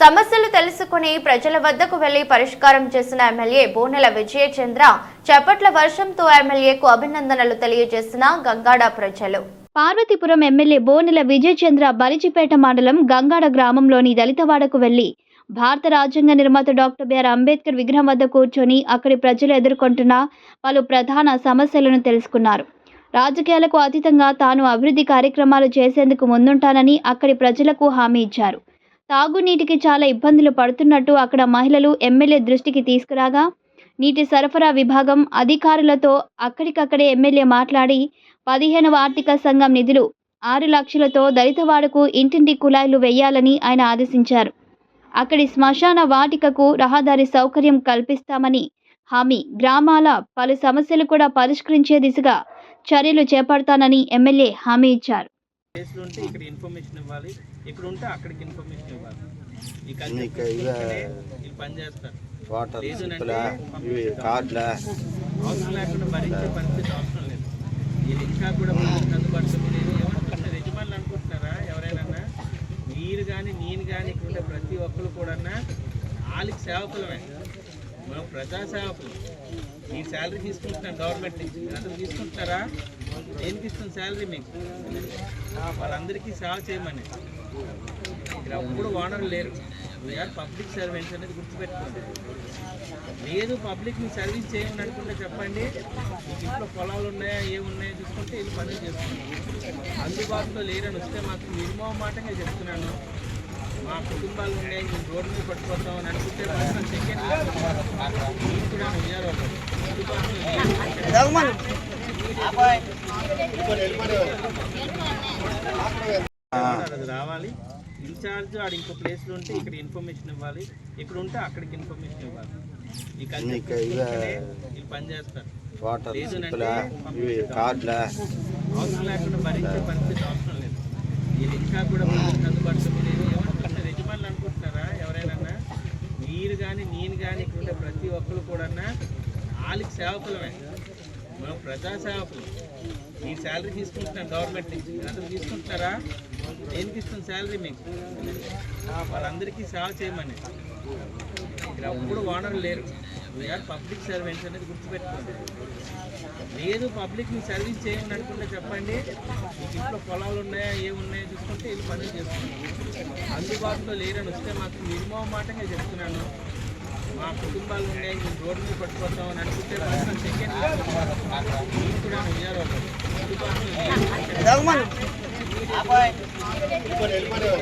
సమస్యలు తెలుసుకుని ప్రజల వద్దకు వెళ్ళి పరిష్కారం చేసిన ఎమ్మెల్యే బోనెల విజయచంద్ర చప్పట్ల వర్షంతో ఎమ్మెల్యేకు అభినందనలు తెలియజేసిన గంగాడ ప్రజలు. పార్వతీపురం ఎమ్మెల్యే బోనెల విజయచంద్ర బలిజిపేట మండలం గంగాడ గ్రామంలోని దళితవాడకు వెళ్ళి భారత రాజ్యాంగ నిర్మాత డాక్టర్ బిఆర్ అంబేద్కర్ విగ్రహం వద్ద కూర్చొని అక్కడి ప్రజలు ఎదుర్కొంటున్న పలు ప్రధాన సమస్యలను తెలుసుకున్నారు. రాజకీయాలకు అతీతంగా తాను అభివృద్ధి కార్యక్రమాలు చేసేందుకు ముందుంటానని అక్కడి ప్రజలకు హామీ ఇచ్చారు. తాగునీటికి చాలా ఇబ్బందులు పడుతున్నట్టు అక్కడ మహిళలు ఎమ్మెల్యే దృష్టికి తీసుకురాగా నీటి సరఫరా విభాగం అధికారులతో అక్కడికక్కడే ఎమ్మెల్యే మాట్లాడి పదిహేనవ ఆర్థిక సంఘం నిధులు ఆరు లక్షలతో దళితవాడకు ఇంటింటి కుళాయిలు వేయాలని ఆయన ఆదేశించారు. అక్కడి శ్మశాన వాటికకు రహదారి సౌకర్యం కల్పిస్తామని హామీ. గ్రామాల పలు సమస్యలు కూడా పరిష్కరించే దిశగా చర్యలు చేపడతానని ఎమ్మెల్యే హామీ ఇచ్చారు. ప్లేస్లో ఉంటే ఇక్కడ ఇన్ఫర్మేషన్ ఇవ్వాలి. ఇక్కడ ఉంటే అక్కడికి ఇన్ఫర్మేషన్ ఇవ్వాలి. ఈ మీకు కల్చర్ ఇవే వీళ్ళు పనిచేస్తారు వాటర్ లేదనంటే సిప్పులా ఇవి కార్డులా. అవసరం లేకుండా భరించే పరిస్థితి అవసరం లేదు. వీళ్ళు ఇంకా కూడా అందుబాటులో లేదు ఏమనుకుంటున్నారు యజమానులు అనుకుంటున్నారా ఎవరైనా? మీరు కానీ నేను కానీ ఇక్కడ ప్రతి ఒక్కరు కూడా వాళ్ళకి సేవకులమే. మనం ప్రజా సేవకులు ఈ శాలరీ తీసుకుంటున్నాం గవర్నమెంట్ నుంచి. అందరూ తీసుకుంటున్నారా? దేనికి ఇస్తుంది శాలరీ మీకు? వాళ్ళందరికీ సేవ చేయమని. ఇక్కడ ఎప్పుడు ఓనర్ లేరు. వీఆర్ పబ్లిక్ సర్వెంట్స్ అనేది గుర్తుపెట్టుకోండి. లేదు పబ్లిక్ మీ సర్వీస్ చేయమని అనుకుంటే చెప్పండి. మీకు ఇంట్లో పొలాలు ఉన్నాయా ఏమున్నాయో చూసుకుంటే వీళ్ళు పనులు చేస్తున్నారు అందుబాటులో లేరని వస్తే మాకు మినిమం మాటగా చెప్తున్నాను. మా కుటుంబాలు ఉన్నాయి మేము రోడ్డు మీద పట్టుకోతాం అని అనుకుంటే మాత్రం సెకండ్ కూడా. అది రావాలి ఇన్ఛార్జ్ ఆడ ఇంకో ప్లేస్లో ఉంటే ఇక్కడ ఇన్ఫర్మేషన్ ఇవ్వాలి. ఇక్కడ ఉంటే అక్కడికి ఇన్ఫర్మేషన్ ఇవ్వాలి. ఈ కల్చర్ పనిచేస్తారు వాటర్ కార్డులా. అవసరం లేకుండా భరించే పరిస్థితి అవసరం లేదు. వీళ్ళు ఇంకా కూడా ప్రజలకు అందుబాటులో లేదు ఏమనుకుంటున్నారు యజమానులు అనుకుంటున్నారా ఎవరైనా మీరు కానీ నేను కానీ ఇక్కడ ఉండే ప్రతి ఒక్కరు కూడా వాళ్ళకి సేవకులమే. మనం ప్రజా సేవకులు. ఈ శాలరీ తీసుకుంటున్నాం గవర్నమెంట్ నుంచి. అందరూ తీసుకుంటున్నారా? దేనికి ఇస్తుంది శాలరీ మీకు? వాళ్ళందరికీ సేవ చేయమని. ఇక్కడ అప్పుడు ఓనర్లు లేరు. వీఆర్ పబ్లిక్ సర్వెంట్స్ అనేది గుర్తుపెట్టుకోండి. లేదు పబ్లిక్ మీ సర్వీస్ చేయమని అనుకుంటే చెప్పండి. ఇంట్లో పొలాలు ఉన్నాయా ఏమున్నాయో చూసుకుంటే వీళ్ళు పనులు చేస్తున్నారు. అందుబాటులో లేరని వస్తే మాకు మినిమం మాటగా చెప్తున్నాను. కుటుంబాలు ఉన్నాయి మేము రోడ్డు మీద పట్టుకొస్తాం అని అనుకుంటే మాత్రం సెకండ్ మీరు కూడా విజయవాడ